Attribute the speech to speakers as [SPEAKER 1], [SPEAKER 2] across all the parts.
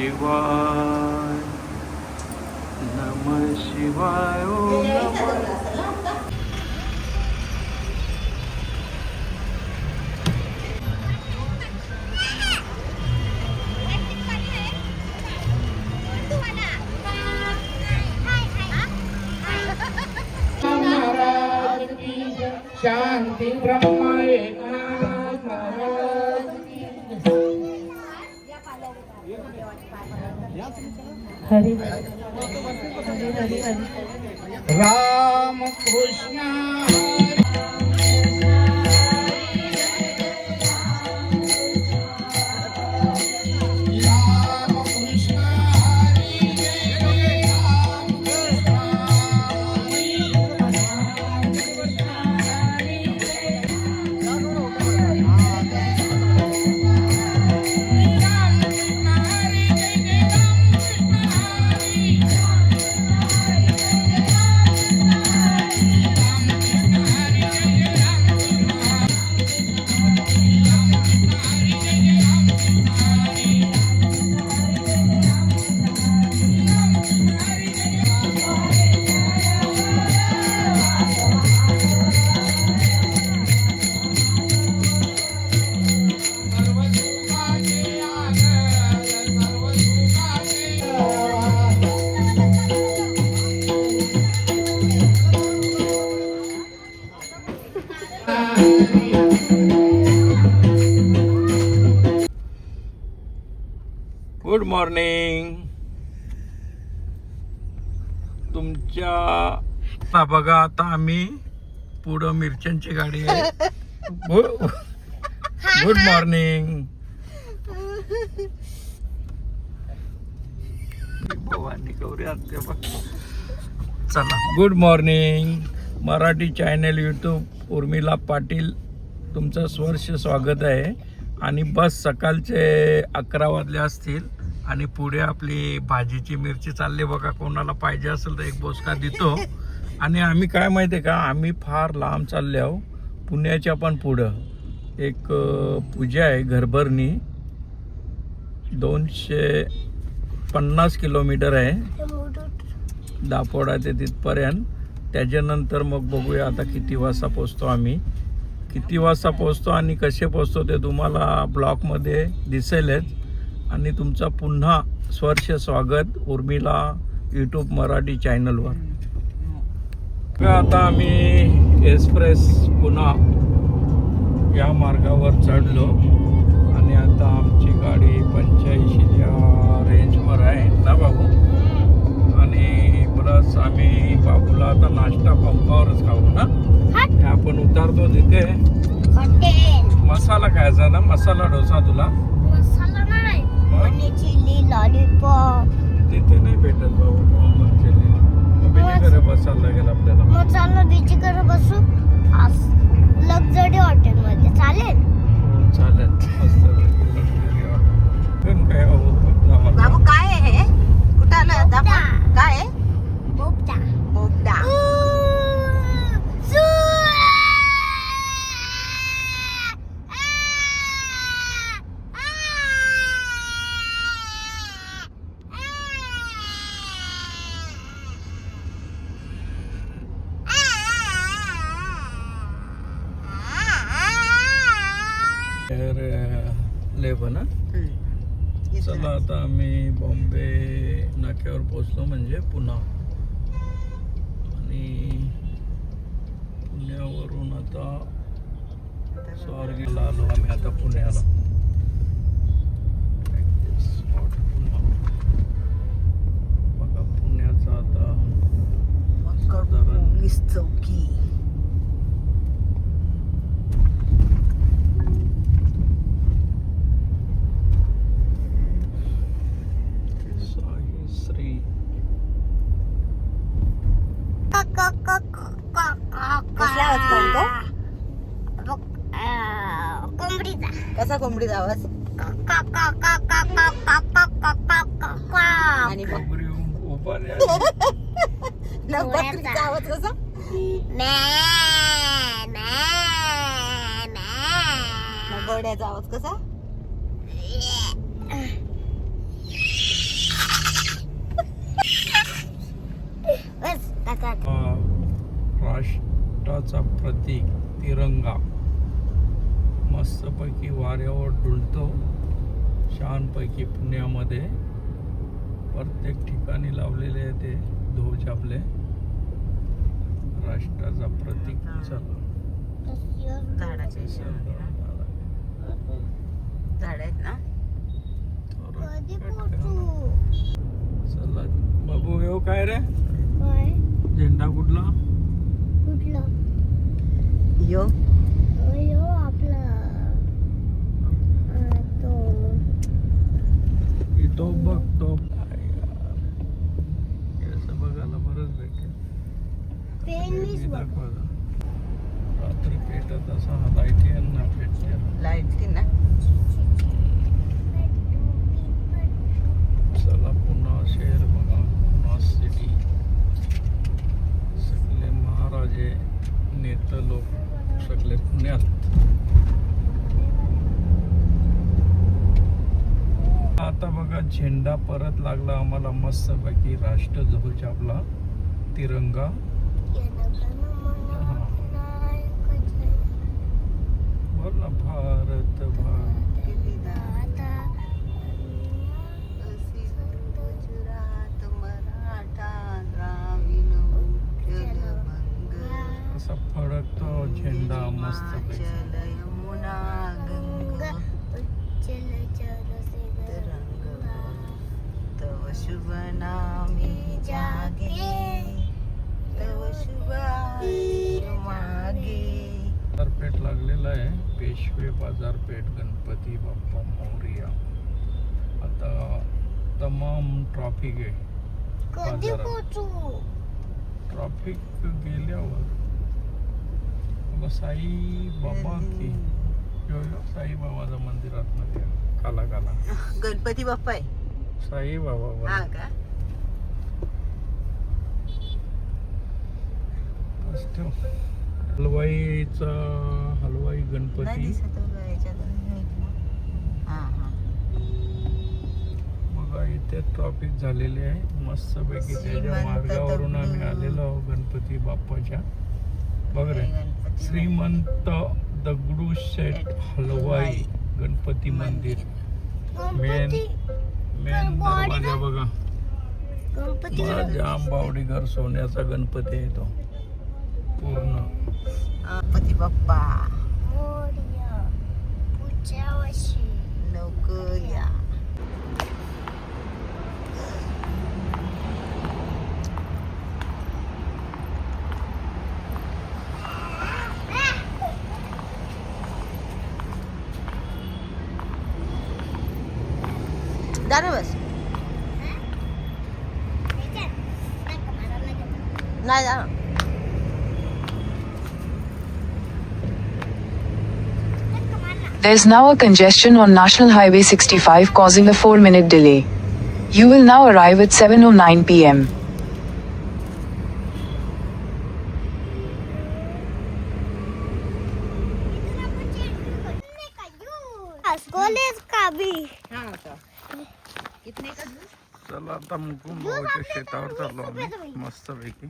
[SPEAKER 1] शिवाय नमः शिवाय ओम नमः
[SPEAKER 2] महाराज की जय. शांती ब्रह्म
[SPEAKER 3] हरी हरी हरी हरी
[SPEAKER 1] गुड मॉर्निंग तुमच्या हा बघा आता आम्ही पुढं मिरच्यांची गाडी आहे. गुड मॉर्निंग चला. Good morning Marathi channel YouTube Urmila Patil तुमचं स्वर्ष स्वागत आहे. आणि बस सकाळचे अकरा वाजले असतील. आणि पुढे आपली भाजीची मिरची चालली बघा कोणाला पाहिजे असेल तर एक बोसका देतो. आणि आम्ही काय माहिती आहे का आम्ही फार लांब चालले आहो. पुण्याच्या पण पुढं. एक पूजा आहे घरभरणी. दोनशे पन्नास किलोमीटर आहे. दापोडा ते तिथपर्यंत. त्याच्यानंतर मग बघूया आता किती वाजता पोचतो आम्ही. किती वाजता पोचतो आणि कसे पोचतो ते तुम्हाला ब्लॉगमध्ये दिसेलच. आणि तुमचा पुन्हा स्वर्ष स्वागत उर्मिला यूट्यूब मराठी चॅनलवर आता आम्ही एक्सप्रेस पुन्हा या मार्गावर चढलो. आणि आता आमची गाडी पंच्याऐंशीच्या रेंजवर आहे. ना बाबू? आणि प्लस आम्ही बाबूला आता नाश्ता पंपावरच खाऊ ना? आपण उतारतो तिथे. मसाला खायचा ना? मसाला डोसा तुला? मग?
[SPEAKER 3] पनीर चिल्ली लॉलीपॉप
[SPEAKER 1] तिथे नाही भेटत बाबू मोहम्मद चिल्ली मग बिजी घरी बसायला लागेल आपल्याला
[SPEAKER 3] मसाला बीची कर बसू लक्झरी हॉटेल मध्ये चालेल?
[SPEAKER 1] हो, चालेल. मस्त. काय हो, जाऊ
[SPEAKER 4] बाबू
[SPEAKER 1] आता.
[SPEAKER 4] काय आहे हे कुठं आलोय आता आपण?
[SPEAKER 3] बोगदा.
[SPEAKER 4] काय आहे
[SPEAKER 3] बोगदा
[SPEAKER 4] बोगदा
[SPEAKER 1] तर लेब ना
[SPEAKER 4] हम्म.
[SPEAKER 1] चला आता आम्ही बॉम्बे नाक्यावर पोचलो म्हणजे पुन्हा. आणि पुण्यावरून आता स्वारगेला आलो आम्ही आता पुण्याला. पुण्याचा आता
[SPEAKER 4] चौकी. कसला आवाज काढतो?
[SPEAKER 3] कोंबडीचा
[SPEAKER 4] कसा कोंबडीचा आवाज? आणि बकरीचा आवाज कसा? गोड्याचा आवाज कसा?
[SPEAKER 1] राष्ट्राचा प्रतीक तिरंगा. मस्तपैकी वाऱ्यावर डुलतो. छानपैकी पुण्यामध्ये प्रत्येक ठिकाणी लावलेले आहे ते ध्वज आपले. राष्ट्राचा प्रतीक चला.
[SPEAKER 4] झाडाच्या झाड आहेत ना?
[SPEAKER 3] कधी पोचू?
[SPEAKER 1] चला. बाबू येऊ काय रे? झेंडा कुठला?
[SPEAKER 3] कुठलं?
[SPEAKER 4] यो.
[SPEAKER 3] अयो आपला तो.
[SPEAKER 1] तो बघ तो काय यार. हे असं बघायला बरंच भेटेल
[SPEAKER 3] पेन मीच बघ
[SPEAKER 1] दाखवा रात्री पेटत असा हा लाइट यांना भेटते
[SPEAKER 4] लाइट ती ना
[SPEAKER 1] चला पुन्हा शहर बघा पुन्हा सिटी सगळे महाराजे नेते लोक सगळे पुण्यात आता बघा झेंडा परत लागला आम्हाला मस्तपैकी. राष्ट्रध्वज आपला तिरंगा. बोल ना भारत भारत.
[SPEAKER 4] गुजरात मराठा
[SPEAKER 1] असा फडकतो झेंडा
[SPEAKER 4] मस्त पैकी तव शुभ नामी जागे। तव शुभ मागे
[SPEAKER 1] बाजारपेठ लागलेला आहे. पेशवे बाजारपेठ गणपती बाप्पा मोरया. आता तमाम ट्रॉफिक आहे. बाजारात. ट्रॉफिक गेल्यावर. साई बाबा की. साई बाबाचं मंदिरात मध्ये काला काला.
[SPEAKER 4] गणपती बाप्पा आहे.
[SPEAKER 1] साई बाबा
[SPEAKER 4] हा. का?
[SPEAKER 1] मस्त. हलवाईचा हलवाई गणपती. बघा इथे ट्रॉफिक झालेले आहे. मस्तपैकी त्याच्या
[SPEAKER 4] श्रीमंत
[SPEAKER 1] मार्गावरून आम्ही. आलेलो आहोत गणपती बाप्पाच्या. बघ रे. श्रीमंत दगडू शेठ. हलवाई गणपती मंदिर. मेन दरवाजा बघा. जाम बावडीगर सोन्याचा गणपती आहे तो. पूर्ण.
[SPEAKER 4] गणपती बाप्पा. नाही जा
[SPEAKER 5] There's now a congestion on National Highway 65 causing a 4 minute delay. You will now arrive at 7:09 pm.
[SPEAKER 3] College का भी
[SPEAKER 4] हाँ होता कितने का जूस
[SPEAKER 1] चला आता मुकुंद भाऊच्या शेतावर चाललो आम्ही मस्तपैकी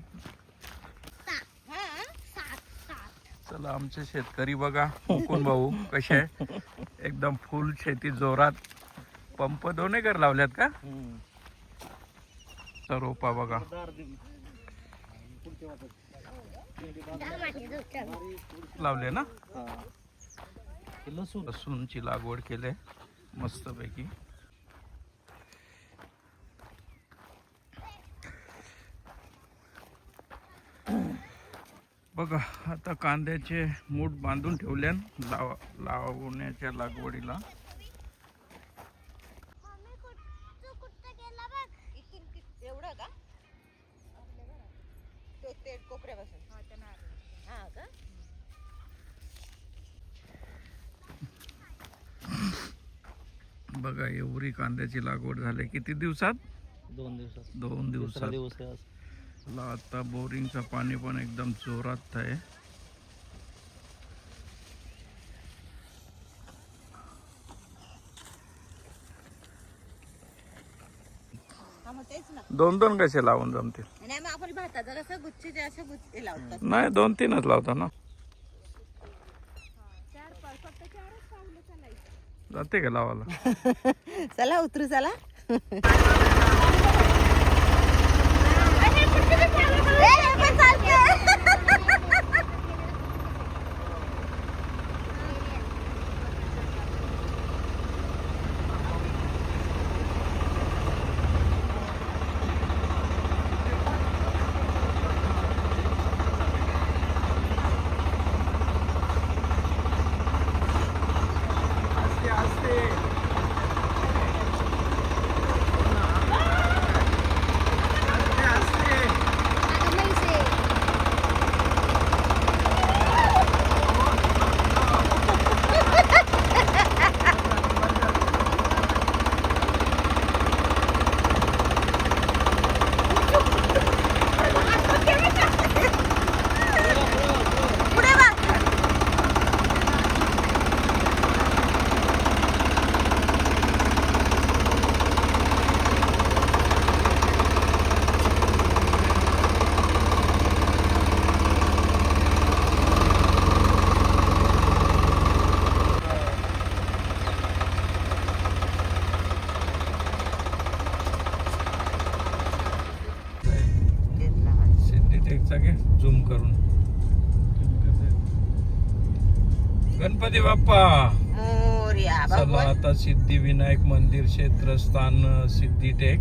[SPEAKER 1] चला आमचे शेतकरी बघा. मुकुंद भाऊ? कसे आहे? एकदम फुल शेती जोरात. पंप दोन एकर लावल्यात का? तर रोपा बघा. लावले ना? लसूणची लागवड केले मस्तपैकी. बघा आता कांद्याचे मूठ बांधून ठेवल्यान लाव लावण्याच्या लागवडीला. बघा एवढी कांद्याची लागवड झाली. किती दिवसात?
[SPEAKER 6] दोन दिवसात.
[SPEAKER 1] दोन दिवसात.
[SPEAKER 6] दिवस
[SPEAKER 1] आता बोरिंगचं पाणी पण एकदम जोरात आहे. दोन दोन कसे लावून जमतील? नाही दोन तीनच लावतो ना. जाते का लावायला?
[SPEAKER 4] चला उतरू चला.
[SPEAKER 1] सिद्धिविनायक मंदिर क्षेत्रस्थान सिद्धिटेक.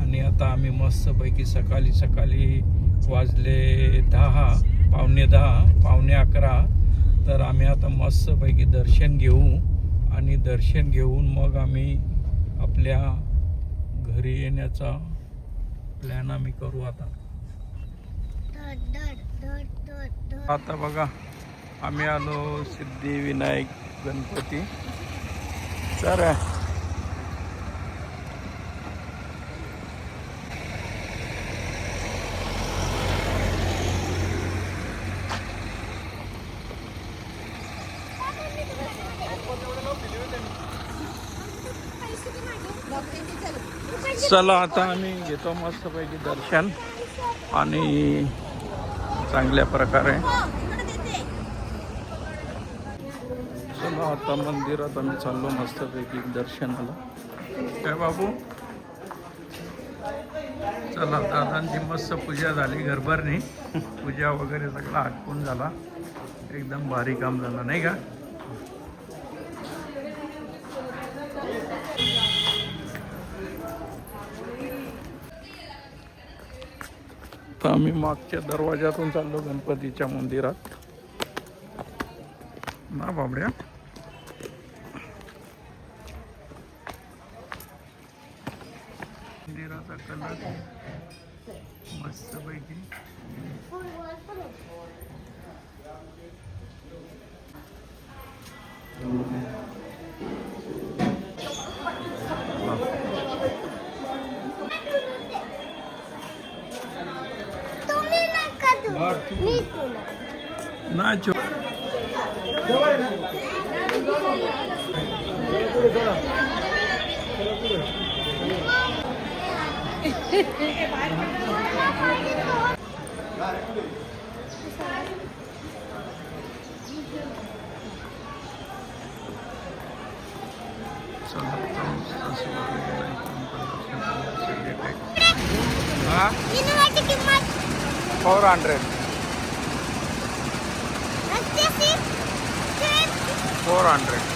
[SPEAKER 1] आणि आता आम्ही मस्तपैकी सकाळी सकाळी वाजले दहा पावणे दहा पावणे अकरा. तर आम्ही आता मस्तपैकी दर्शन घेऊ. आणि दर्शन घेऊन मग आम्ही आपल्या घरी येण्याचा प्लॅन आम्ही करू आता. आता बघा आम्ही आलो सिद्धिविनायक गणपती. सर चला आता आम्ही घेतो मस्तपैकी दर्शन. आणि चांगल्या प्रकारे चला आता मंदिरात आम्ही चाललो मस्तपैकी दर्शनाला. काय बाबू? चला दादांची मस्त पूजा झाली घरभरणी. पूजा वगैरे सगळा आटपून झाला. एकदम भारी काम झालं नाही का? तर आम्ही मागच्या दरवाजातून चाललो गणपतीच्या मंदिरात. ना बाबड्या?
[SPEAKER 3] નાચો
[SPEAKER 1] फोर हंड्रेड
[SPEAKER 3] असते ती तीन
[SPEAKER 1] फोर हंड्रेड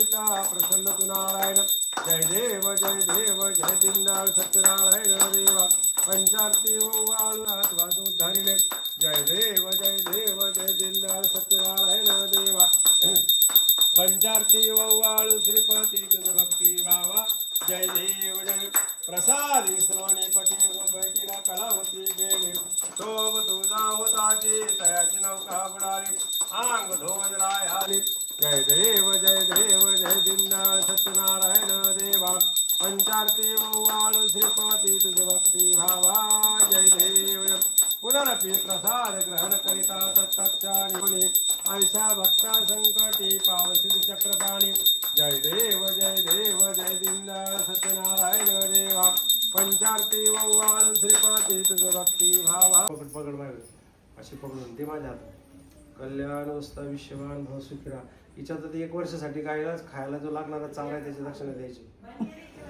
[SPEAKER 7] करिता प्रसन्न तू नारायण जय देव जय देव जय दिनदाळ सत्यनारायण देवा। पंचारती हो वाळुनाथ वासुधारिणे जय देव जय देव जय दिनदाळ सत्यनारायण देवा। पंचारती हो वाळू श्रीपती तुझ भक्ती भावा। जय देव जय प्रसाद श्रवणे पती बैठीला कळावती गेले शोभ तुझा होताची तयाची नौका बुडाली। आंग धोज राय हाली। पंचारती वाळू श्रीपती तुझ भक्ती भावा. जय देव. जय पुनरपि प्रसाद ग्रहण करिता तत्क्षाणी आयशा भक्ता संकटी पावसिद चक्रपाणी. जय देव जय देव जय दिंदा सत्यनारायण देवा. पंचारती वाळू श्रीपती तुझ भक्ती भावा. पकड पकड बाहेर. अशी पकडून ते माझ्या हातात कल्याण वस्ता विश्ववान भाव सुखिरा हिच्या एक वर्षासाठी गायला खायला जो लागणारा चांगला आहे त्याची दक्षिणा द्यायची.